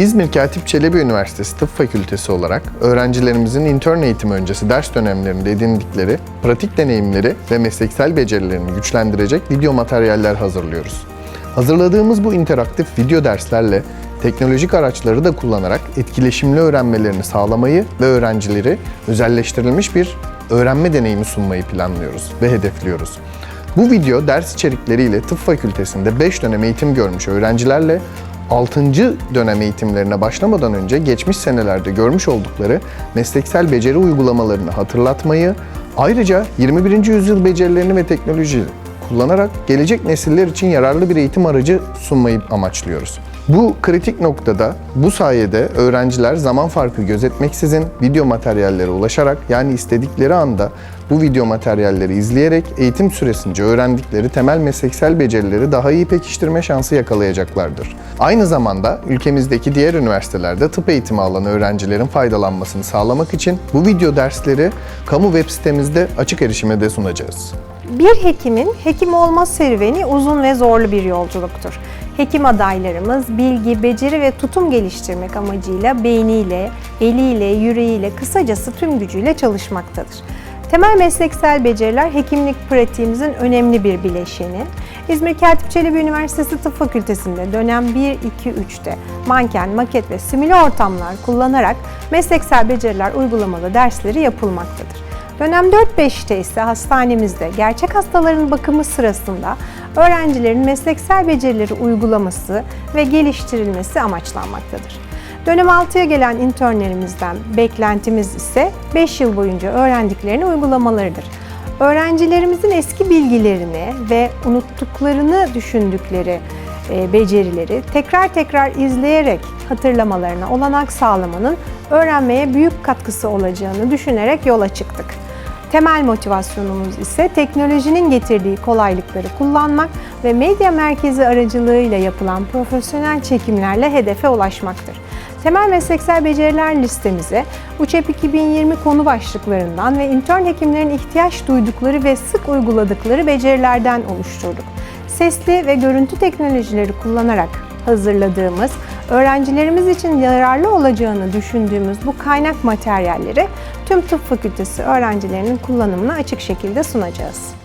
İzmir Katip Çelebi Üniversitesi Tıp Fakültesi olarak öğrencilerimizin intern eğitim öncesi ders dönemlerinde edindikleri pratik deneyimleri ve mesleksel becerilerini güçlendirecek video materyaller hazırlıyoruz. Hazırladığımız bu interaktif video derslerle teknolojik araçları da kullanarak etkileşimli öğrenmelerini sağlamayı ve öğrencileri özelleştirilmiş bir öğrenme deneyimi sunmayı planlıyoruz ve hedefliyoruz. Bu video ders içerikleriyle tıp fakültesinde 5 dönem eğitim görmüş öğrencilerle 6. dönem eğitimlerine başlamadan önce geçmiş senelerde görmüş oldukları mesleksel beceri uygulamalarını hatırlatmayı, ayrıca 21. yüzyıl becerilerini ve teknolojiyi kullanarak gelecek nesiller için yararlı bir eğitim aracı sunmayı amaçlıyoruz. Bu kritik noktada bu sayede öğrenciler zaman farkı gözetmeksizin video materyallere ulaşarak yani istedikleri anda bu video materyalleri izleyerek eğitim süresince öğrendikleri temel mesleksel becerileri daha iyi pekiştirme şansı yakalayacaklardır. Aynı zamanda ülkemizdeki diğer üniversitelerde tıp eğitimi alan öğrencilerin faydalanmasını sağlamak için bu video dersleri kamu web sitemizde açık erişime de sunacağız. Bir hekimin hekim olma serüveni uzun ve zorlu bir yolculuktur. Hekim adaylarımız bilgi, beceri ve tutum geliştirmek amacıyla beyniyle, eliyle, yüreğiyle, kısacası tüm gücüyle çalışmaktadır. Temel mesleksel beceriler hekimlik pratiğimizin önemli bir bileşeni. İzmir Katip Çelebi Üniversitesi Tıp Fakültesi'nde dönem 1-2-3'te manken, maket ve simüle ortamlar kullanarak mesleksel beceriler uygulamalı dersleri yapılmaktadır. Dönem 4-5'te ise hastanemizde gerçek hastaların bakımı sırasında öğrencilerin mesleksel becerileri uygulaması ve geliştirilmesi amaçlanmaktadır. Dönem 6'ya gelen internlerimizden beklentimiz ise 5 yıl boyunca öğrendiklerini uygulamalarıdır. Öğrencilerimizin eski bilgilerini ve unuttuklarını düşündükleri e, becerileri tekrar tekrar izleyerek hatırlamalarına olanak sağlamanın öğrenmeye büyük katkısı olacağını düşünerek yola çıktık. Temel motivasyonumuz ise teknolojinin getirdiği kolaylıkları kullanmak ve medya merkezi aracılığıyla yapılan profesyonel çekimlerle hedefe ulaşmaktır. Temel mesleksel beceriler listemize UÇEP 2020 konu başlıklarından ve intern hekimlerin ihtiyaç duydukları ve sık uyguladıkları becerilerden oluşturduk. Sesli ve görüntü teknolojileri kullanarak hazırladığımız, öğrencilerimiz için yararlı olacağını düşündüğümüz bu kaynak materyalleri tüm tıp fakültesi öğrencilerinin kullanımına açık şekilde sunacağız.